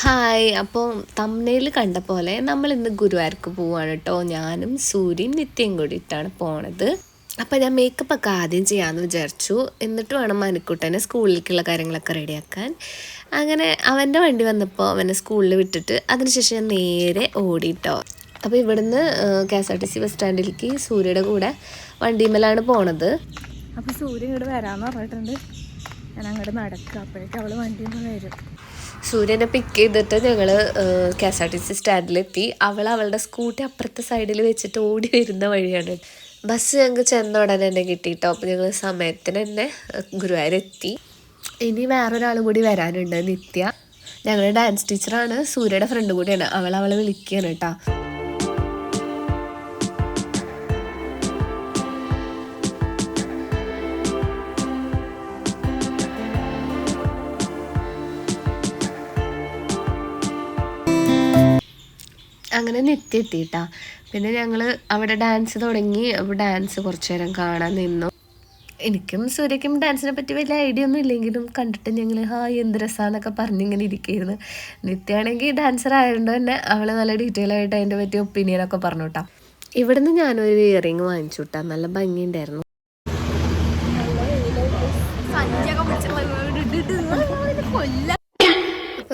Hi അപ്പോൾ തമ്മനയിൽ കണ്ട പോലെ നമ്മൾ ഇന്ന് ഗുരുവായൂർക്ക് പോവാണ് കേട്ടോ ഞാനും സൂര്യയും നിത്യം കൂടിയിട്ടാണ് പോണത്. അപ്പോൾ ഞാൻ മേക്കപ്പ് ഒക്കെ ആദ്യം ചെയ്യാമെന്ന് വിചാരിച്ചു. എന്നിട്ട് വേണം മനുക്കുട്ടനെ സ്കൂളിലേക്കുള്ള കാര്യങ്ങളൊക്കെ റെഡിയാക്കാൻ. അങ്ങനെ അവന്റെ വണ്ടി വന്നപ്പോൾ അവനെ സ്കൂളിൽ വിട്ടിട്ട് അതിനുശേഷം ഞാൻ നേരെ ഓടിയിട്ടോ അപ്പോൾ ഇവിടുന്ന് K S R T C bus സ്റ്റാൻഡിലേക്ക് സൂര്യയുടെ കൂടെ വണ്ടിമേലാണ് പോണത്. അപ്പോൾ സൂര്യ ഇങ്ങോട്ട് വരാമെന്ന് പറഞ്ഞിട്ടുണ്ട്. ഞാൻ അങ്ങോട്ട് നടക്കുക അപ്പോഴേക്കും അവൾ വണ്ടിയിൽ വരും. സൂര്യനെ പിക്ക് ചെയ്തിട്ട് ഞങ്ങൾ K S R T C സ്റ്റാൻഡിലെത്തി. അവൾ അവളുടെ സ്കൂട്ടി അപ്പുറത്തെ സൈഡിൽ വെച്ചിട്ട് ഓടി വരുന്ന വഴിയാണ്. ബസ് ഞങ്ങൾക്ക് ചെന്ന ഉടനെ തന്നെ കിട്ടിയിട്ടോ അപ്പോൾ ഞങ്ങൾ സമയത്തിന് തന്നെ ഗുരുവായൂർ എത്തി ഇനി വേറൊരാളും കൂടി വരാനുണ്ട് നിത്യ. ഞങ്ങളുടെ ഡാൻസ് ടീച്ചറാണ് സൂര്യയുടെ ഫ്രണ്ട് കൂടിയാണ്. അവൾ അവളെ വിളിക്കുകയാണ് കേട്ടോ. അങ്ങനെ നിത്യ എത്തിയിട്ടാ പിന്നെ ഞങ്ങൾ അവിടെ ഡാൻസ് തുടങ്ങി. അപ്പോൾ ഡാൻസ് കുറച്ചു നേരം കാണാൻ നിന്നു. എനിക്കും സൂര്യക്കും ഡാൻസിനെ പറ്റി വലിയ ഐഡിയ ഒന്നും ഇല്ലെങ്കിലും കണ്ടിട്ട് ഞങ്ങൾ ഹാ എന്ത് രസാന്നൊക്കെ പറഞ്ഞിങ്ങനെ ഇരിക്കുകയായിരുന്നു നിത്യയാണെങ്കിൽ ഡാൻസർ ആയതുകൊണ്ട് തന്നെ അവൾ നല്ല ഡീറ്റെയിൽ ആയിട്ട് അതിന്റെ പറ്റിയ ഒപ്പീനിയനൊക്കെ പറഞ്ഞു കേട്ടോ ഇവിടുന്ന് ഞാനൊരു ഇയറിങ് വാങ്ങിച്ചു കേട്ടോ നല്ല ഭംഗിയുണ്ടായിരുന്നു.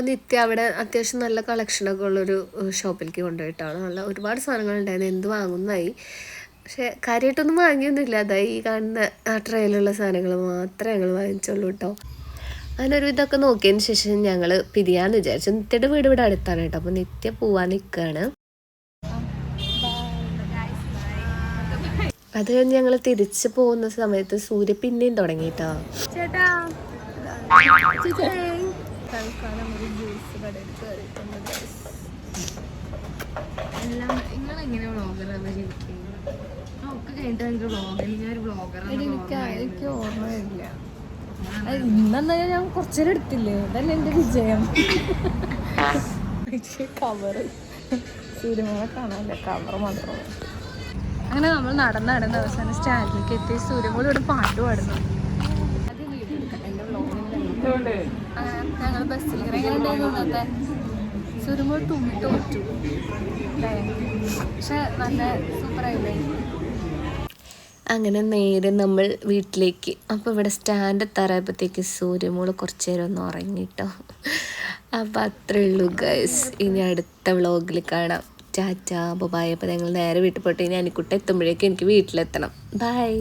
അപ്പോൾ നിത്യ അവിടെ അത്യാവശ്യം നല്ല കളക്ഷനൊക്കെ ഉള്ളൊരു ഷോപ്പിലേക്ക് കൊണ്ടുപോയിട്ടാണ്. നല്ല ഒരുപാട് സാധനങ്ങളുണ്ടായിരുന്നു എന്ത് വാങ്ങുന്നതായി പക്ഷെ കാര്യമായിട്ടൊന്നും വാങ്ങിയൊന്നുമില്ല. അതായി ഈ കാണുന്ന ആ ട്രെയിലുള്ള സാധനങ്ങൾ മാത്രമേ ഞങ്ങൾ വാങ്ങിച്ചുള്ളൂ കേട്ടോ അങ്ങനെ ഒരു ഇതൊക്കെ നോക്കിയതിന് ശേഷം ഞങ്ങൾ പിരിയാന്ന് വിചാരിച്ചു. നിത്യയുടെ വീട് ഇവിടെ അടുത്താണ് കേട്ടോ അപ്പോൾ നിത്യ പോവാൻ നിൽക്കുകയാണ് അത് കഴിഞ്ഞ് ഞങ്ങൾ തിരിച്ചു പോകുന്ന സമയത്ത് സൂര്യ പിന്നെയും തുടങ്ങിയിട്ടോ. ചേട്ടാ തൽക്കാലം ഒരു ജ്യൂസ് കടയിൽ കയറിയിട്ടുണ്ട് എല്ലാം നിങ്ങളെങ്ങനെ വ്ളോഗറാണ് ജീവിക്കുന്നത് ഒക്കെ കഴിഞ്ഞിട്ട് എനിക്ക് വ്ളോഗിൽ ഞാൻ ഒരു വ്ളോഗറാണ് എനിക്ക് എനിക്ക് ഓർമ്മയില്ല. ഇന്നെന്നാ ഞാൻ കുറച്ചേരം എടുത്തില്ലേ? അതല്ല എന്റെ വിജയം. കവറ് സൂര്യമാമ കാണാല്ലേ കവർ മാത്രമേ അങ്ങനെ നമ്മൾ നടന്ന് നടന്ന് അവസാനം സ്റ്റാൻഡിലേക്ക് എത്തി. സൂര്യമോട് ഇവിടെ പാട്ട് പാടുന്നു. ഞങ്ങൾ ബസ്സിൽ എങ്ങനെ ഉണ്ടായിരുന്നു ഇന്നത്തെ സൂര്യമോൾ തുമ്മി തോറ്റു. അല്ലേ? പക്ഷെ നല്ല സൂപ്പറായില്ലേ? അങ്ങനെ നേരെ നമ്മൾ വീട്ടിലേക്ക്. അപ്പോൾ ഇവിടെ സ്റ്റാൻഡ് എത്താറായപ്പോഴത്തേക്ക് സൂര്യമോൾ കുറച്ച് നേരം ഒന്ന് ഉറങ്ങിട്ടോ. അപ്പോൾ അത്രേ ഉള്ളൂ ഗൈസ് ഇനി അടുത്ത വ്ളോഗിൽ കാണാം. ചാച്ച അപ്പോൾ ഞങ്ങൾ നേരെ വീട്ടിൽ പോയിട്ട് ഇനി അനിക്കുട്ട എത്തുമ്പോഴേക്കും എനിക്ക് വീട്ടിലെത്തണം. ബൈ